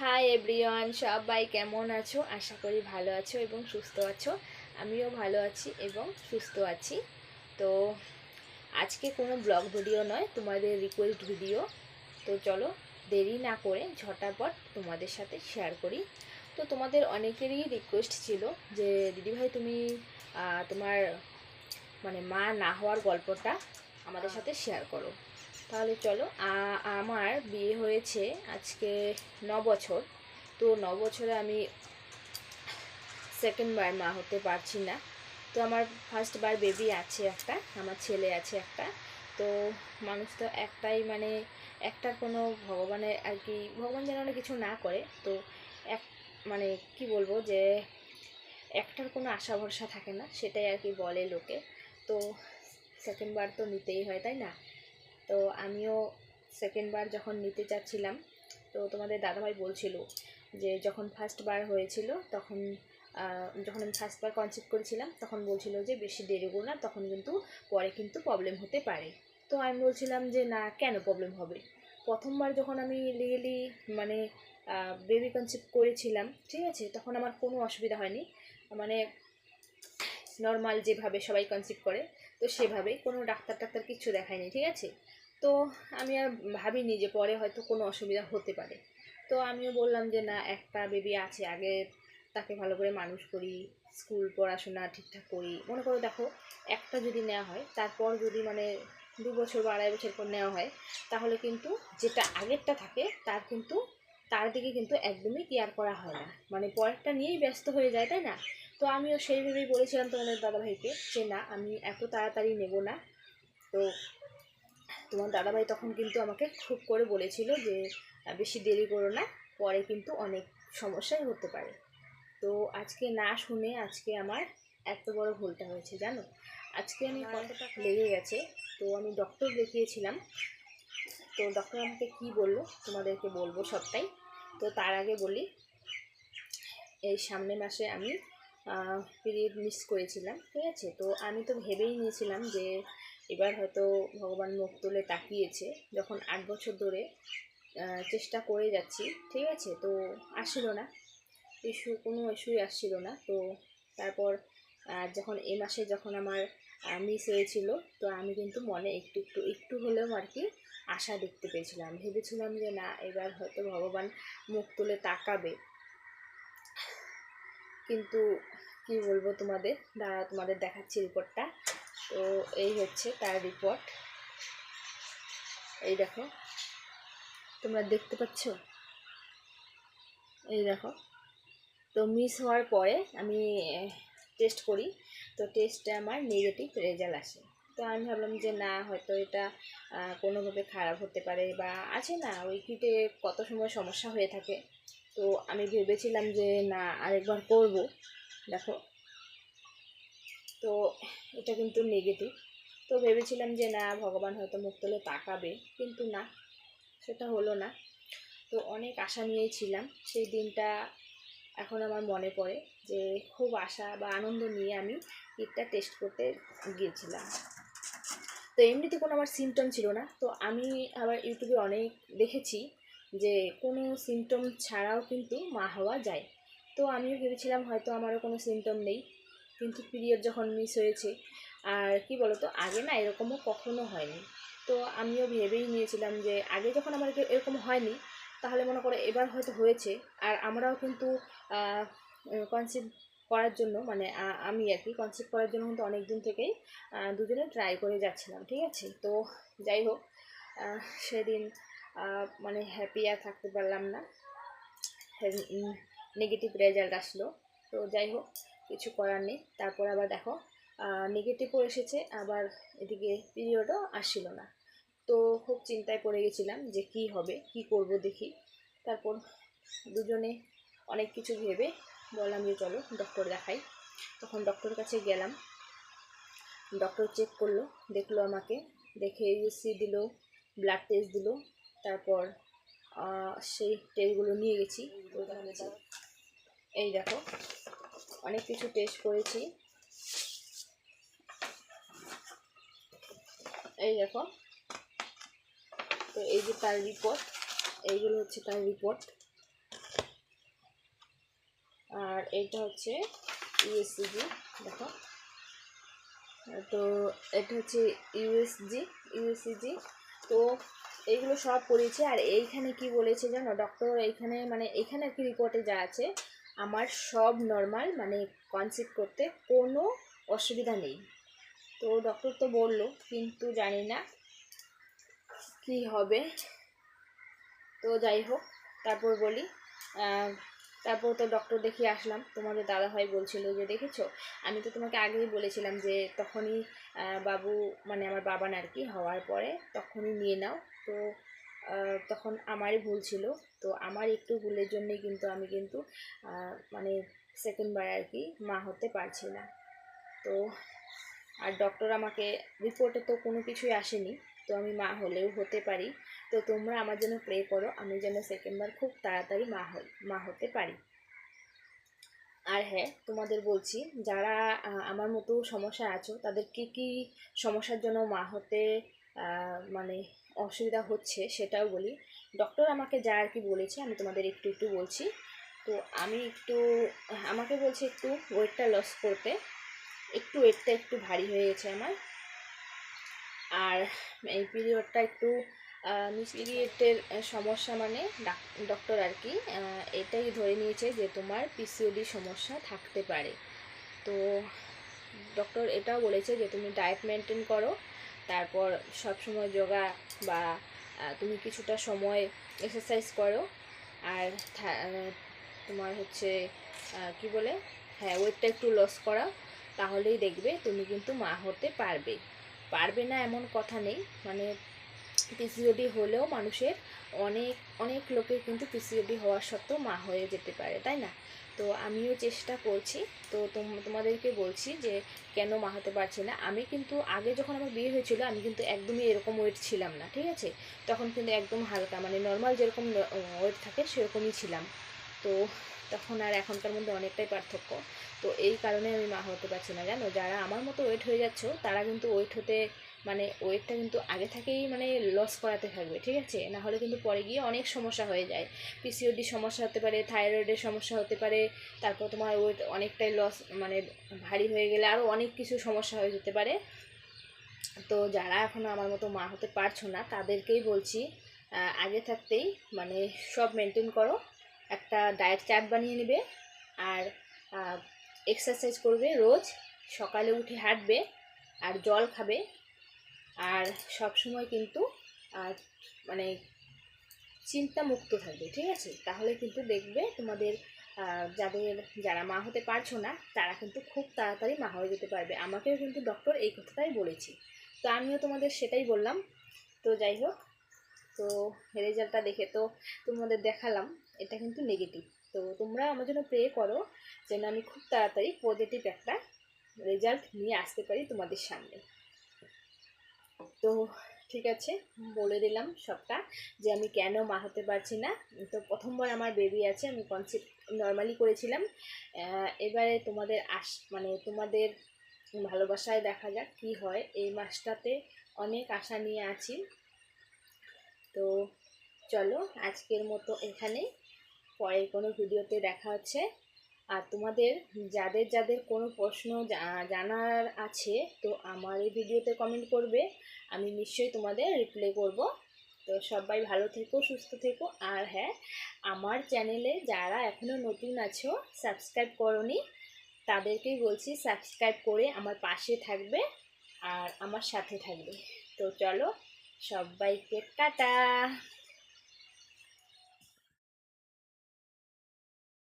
Hi everyone সবাই কেমন আছো? আশা করি ভালো আছো এবং সুস্থ আছো। আমিও ভালো আছি এবং সুস্থ আছি। তো আজকে কোনো ব্লগ ভিডিও নয়, তোমাদের রিকোয়েস্ট ভিডিও। তো চলো, দেরি না করে ঝটাপট তোমাদের সাথে শেয়ার করি। তো তোমাদের অনেকেরই রিকোয়েস্ট ছিল যে, দিদিভাই তুমি তোমার মানে মা না হওয়ার গল্পটা আমাদের সাথে শেয়ার করো। তাহলে চলো আমার বিয়ে হয়েছে আজকে ন বছর। তো ন বছরে আমি সেকেন্ড বার মা হতে পারছি না। তো আমার ফার্স্ট বার বেবি আছে একটা, আমার ছেলে আছে একটা। তো মানুষ তো একটাই মানে একটা কোনো ভগবানের আর কি, ভগবান যেন অনেক কিছু না করে। তো এক মানে কি বলব যে একটার কোনো আশা ভরসা থাকে না, সেটাই আর কি বলে লোকে। তো সেকেন্ড বার তো নিতেই হয়, তাই না? তো আমিও সেকেন্ডবার যখন নিতে চাচ্ছিলাম, তো তোমাদের দাদাভাই বলছিল যে যখন ফার্স্ট বার হয়েছিল তখন যখন আমি ফার্স্টবার কনসেপ্ট করেছিলাম, তখন বলছিল যে বেশি দেরি করো না, তখন কিন্তু পরে কিন্তু প্রবলেম হতে পারে। তো আমি বলছিলাম যে না, কেন প্রবলেম হবে? প্রথমবার যখন আমি লিগেলি মানে বেবি কনসেপ্ট করেছিলাম, ঠিক আছে, তখন আমার কোনো অসুবিধা হয়নি। মানে নর্মাল যেভাবে সবাই কনসেপ্ট করে, তো সেভাবেই কোনো ডাক্তার টাক্তার কিছু দেখায়নি, ঠিক আছে? তো আমি আর ভাবিনি যে পরে হয়তো কোনো অসুবিধা হতে পারে। তো আমিও বললাম যে, না, একটা বেবি আছে, আগে তাকে ভালো করে মানুষ করি স্কুল পড়াশোনা ঠিকঠাক করি। মনে করো দেখো, একটা যদি নেওয়া হয়, তারপর যদি মানে দু বছর বা আড়াই বছর পর নেওয়া হয়, তাহলে কিন্তু যেটা আগেরটা থাকে, তার কিন্তু, তার দিকে কিন্তু একদমই কেয়ার করা হয় না। মানে পরেরটা নিয়েই ব্যস্ত হয়ে যায়, তাই না? তো আমিও সেইভাবেই বলেছিলাম তোমাদের দাদাভাইকে যে, না, আমি এত তাড়াতাড়ি নেব না। তো তোমার দাদাভাই তখন কিন্তু আমাকে খুব করে বলেছিল যে বেশি দেরি করো না পরে কিন্তু অনেক সমস্যাই হতে পারে। তো আজকে না শুনে আজকে আমার এত বড় ভুলটা হয়েছে জানো? আজকে আমি কতটা লেগে গেছে তো আমি ডক্টর দেখিয়েছিলাম। তো ডক্টর আমাকে কি বলল তোমাদেরকে বলব সবটাই। তো তার আগে বলি এই সামনে মাসে আমি পিরিয়ড মিস করেছিলাম ঠিক আছে? তো আমি তো ভেবেই নিয়েছিলাম যে এবার হয়তো ভগবান মুখ তুলে তাকিয়েছে, যখন আট বছর ধরে চেষ্টা করে যাচ্ছি, ঠিক আছে? তো আসছিল না। ইস্যু কোনো ইস্যুই আসছিল না। তো তারপর যখন এ মাসে যখন আমার মিস হয়েছিল, তো আমি কিন্তু মনে একটু একটু একটু হলেও আর কি আশা দেখতে পেয়েছিলাম। ভেবেছিলাম যে না, এবার হয়তো ভগবান মুখ তুলে তাকাবে। কিন্তু কি বলব তোমাদের? দাঁড়া তোমাদের দেখাচ্ছি রিপোর্টটা তো এই হচ্ছে তার রিপোর্ট এই দেখো, তোমরা দেখতে পাচ্ছ? এই দেখো, তো মিস হওয়ার পরে আমি টেস্ট করি। তো টেস্টে আমার নেগেটিভ রেজাল্ট আসে। তো আমি ভাবলাম যে না, হয়তো এটা কোনোভাবে খারাপ হতে পারে বা আছে না, ওই কিটে কত সময় সমস্যা হয়ে থাকে। তো আমি ভেবেছিলাম যে না, আরেকবার করব। দেখো তো এটা কিন্তু নেগেটিভ তো ভেবেছিলাম যে না, ভগবান হয়তো মুখ তুলে তাকাবে, কিন্তু না, সেটা হলো না। তো অনেক আশা নিয়েই ছিলাম। সেই দিনটা এখন আমার মনে পড়ে যে খুব আশা বা আনন্দ নিয়ে আমি কিটটা টেস্ট করতে গিয়েছিলাম। তো এমনিতে কোনো আমার সিমটম ছিল না। তো আমি আবার ইউটিউবে অনেক দেখেছি যে কোনো সিমটম ছাড়াও কিন্তু মা হওয়া যায়। তো আমিও ভেবেছিলাম হয়তো আমারও কোনো সিমটম নেই। কিন্তু পিরিয়ড যখন মিস হয়েছে, আর কি বলতো, আগে না এরকমও কখনো হয়নি। তো আমিও ভেবেই নিয়েছিলাম যে আগে যখন আমার এরকম হয়নি, তাহলে মনে করো এবার হয়তো হয়েছে। আর আমরাও কিন্তু কনসিভ করার জন্য মানে আমি আর কি কনসিভ করার জন্য কিন্তু অনেক দিন থেকেই দুজনে ট্রাই করে যাচ্ছিলাম, ঠিক আছে? তো যাই হোক সেদিন মানে হ্যাপি আর থাকতে পারলাম না। নেগেটিভ রেজাল্ট আসলো। তো যাই হোক কিছু করার নেই। তারপর আবার দেখো নেগেটিভও এসেছে, আবার এদিকে পিরিয়ডও আসছিল না। তো খুব চিন্তায় পড়ে গেছিলাম যে কি হবে, কি করব দেখি। তারপর দুজনে অনেক কিছু ভেবে বললাম যে চলো ডক্টর দেখাই। তখন ডক্টরের কাছে গেলাম। ডক্টর চেক করল, দেখল আমাকে, দেখে ইউসি দিল ব্লাড টেস্ট দিল, তারপর সেই টেস্টগুলো নিয়ে গেছি। এই দেখো অনেক কিছু টেস্ট করেছি। এই দেখো। তো এই যে তার রিপোর্ট এইগুলো হচ্ছে তার রিপোর্ট আর এটা হচ্ছে ইউএসসিজি দেখো। তো এটা হচ্ছে ইউএসজি ইউএসসিজি তো এইগুলো সব পড়েছে, আর এইখানে কি বলেছে জানো? ডক্টর এইখানে মানে এইখানে আর কি রিপোর্টে যা আছে আমার সব নর্মাল মানে কনসিভ করতে কোনো অসুবিধা নেই। তো ডক্টর তো বলল, কিন্তু জানি না কি হবে। তো যাই হোক, তারপর বলি তারপর তো ডক্টর দেখিয়ে আসলাম। তোমাদের দাদাভাই বলছিল যে, দেখেছ? আমি তো তোমাকে আগেই বলেছিলাম যে, তখনই বাবু মানে আমার বাবান আর কি হওয়ার পরে তখনই নিয়ে নাও। তো তখন আমারই ভুল ছিল। তো আমার একটু ভুলের জন্যই কিন্তু আমি কিন্তু মানে সেকেন্ডবার আর কি মা হতে পারছি না। তো, আর ডক্টর আমাকে রিপোর্টে তো কোনো কিছুই আসেনি, তো আমি মা হলেও হতে পারি। তো তোমরা আমার জন্য প্রে করো, আমি যেন সেকেন্ডবার খুব তাড়াতাড়ি মা হই, মা হতে পারি। আর হ্যাঁ তোমাদের বলছি, যারা আমার মতো সমস্যা আছো, তাদের কি কি সমস্যার জন্য মা হতে মানে অসুবিধা হচ্ছে সেটাও বলি। ডক্টর আমাকে যা আর কি বলেছে আমি তোমাদের একটু একটু বলছি। তো আমি একটু, আমাকে বলছে একটু ওয়েটটা লস করতে। একটু ওয়েটটা একটু ভারী হয়ে গেছে আমার। আর এই পিরিয়ডটা একটু পিরিয়ডের সমস্যা মানে ডক্টর আর কি এটাই ধরে নিয়েছে যে তোমার পিসিওডি সমস্যা থাকতে পারে। তো ডক্টর এটাও বলেছে যে তুমি ডায়েট মেনটেন করো। তারপর সবসময় যোগা বা তুমি কিছুটা সময় এক্সারসাইজ করো। আর তোমার হচ্ছে কি বলে? হ্যাঁ ওয়েটটা একটু লস করা তাহলেই দেখবে তুমি কিন্তু মা হতে পারবে। পারবে না এমন কথা নেই। মানে পিসিওডি হলেও মানুষের অনেক অনেক লোকের কিন্তু পিসিওডি হওয়ার সত্ত্বেও মা হয়ে যেতে পারে, তাই না? তো আমিও চেষ্টা করছি। তো তোম- তোমাদেরকে বলছি যে কেন মা হতে পারছি না। আমি কিন্তু আগে যখন আমার বিয়ে হয়েছিল, আমি কিন্তু একদমই এরকম ওয়েট ছিলাম না, ঠিক আছে? তখন কিন্তু একদম হালকা মানে নর্মাল যেরকম ওয়েট থাকে সেরকমই ছিলাম। তো তখন আর এখনকার মধ্যে অনেকটাই পার্থক্য। তো এই কারণে আমি মা হতে পারছি না, জানো? যারা আমার মতো ওয়েট হয়ে যাচ্ছ, তারা কিন্তু ওয়েট হতে মানে ওয়েটটা কিন্তু আগে থেকেই মানে লস করাতে থাকবে, ঠিক আছে? না হলে কিন্তু পরে গিয়ে অনেক সমস্যা হয়ে যায়। পিসিওডি সমস্যা হতে পারে থাইরয়েডের সমস্যা হতে পারে, তারপর তোমার ওয়েট অনেকটাই লস মানে ভারী হয়ে গেলে আরও অনেক কিছু সমস্যা হয়ে যেতে পারে। তো যারা এখনও আমার মতো মা হতে পারছ না, তাদেরকেই বলছি আগে থাকতেই মানে সব মেনটেন করো, একটা ডায়েট চার্ট বানিয়ে নেবে, আর এক্সারসাইজ করবে রোজ, সকালে উঠে হাঁটবে, আর জল খাবে আর সব সময় কিন্তু মানে চিন্তা মুক্ত থাকবে, ঠিক আছে? তাহলে কিন্তু দেখবে তোমাদের যাদের যারা মা হতে পারছ না, তারা কিন্তু খুব তাড়াতাড়ি মা হয়ে যেতে পারবে। আমাকেও কিন্তু ডক্টর এই কথাটাই বলেছি। তো আমিও তোমাদের সেটাই বললাম। তো যাই হোক, তো রেজাল্টটা দেখে তো তোমাদের দেখালাম, এটা কিন্তু নেগেটিভ তো তোমরা আমার জন্য প্রে করো যেন আমি খুব তাড়াতাড়ি পজিটিভ একটা রেজাল্ট নিয়ে আসতে পারি তোমাদের সামনে। তো ঠিক আছে, বলে দিলাম সবটা যে আমি কেন মা হতে পারছি না। তো প্রথমবার আমার বেবি আছে, আমি কনসেপ্ট নর্মালি করেছিলাম। এবারে তোমাদের আস মানে তোমাদের ভালোবাসায় দেখা যাক কি হয়। এই মাসটাতে অনেক আশা নিয়ে আছি। তো চলো, আজকের মতো এখানে পরের কোনো ভিডিওতে দেখা হচ্ছে। আর তোমাদের যাদের যাদের কোনো প্রশ্ন জানার আছে, তো আমার এই ভিডিওতে কমেন্ট করবে। আমি নিশ্চয়ই তোমাদের রিপ্লাই করব। তো সবাই ভালো থেকো, সুস্থ থেকো। আর হ্যাঁ আমার চ্যানেলে যারা এখনও নতুন আছো সাবস্ক্রাইব করনি, তাদেরকেই বলছি সাবস্ক্রাইব করে আমার পাশে থাকবে আর আমার সাথে থাকবে। তো চলো, সবাইকে টাটা।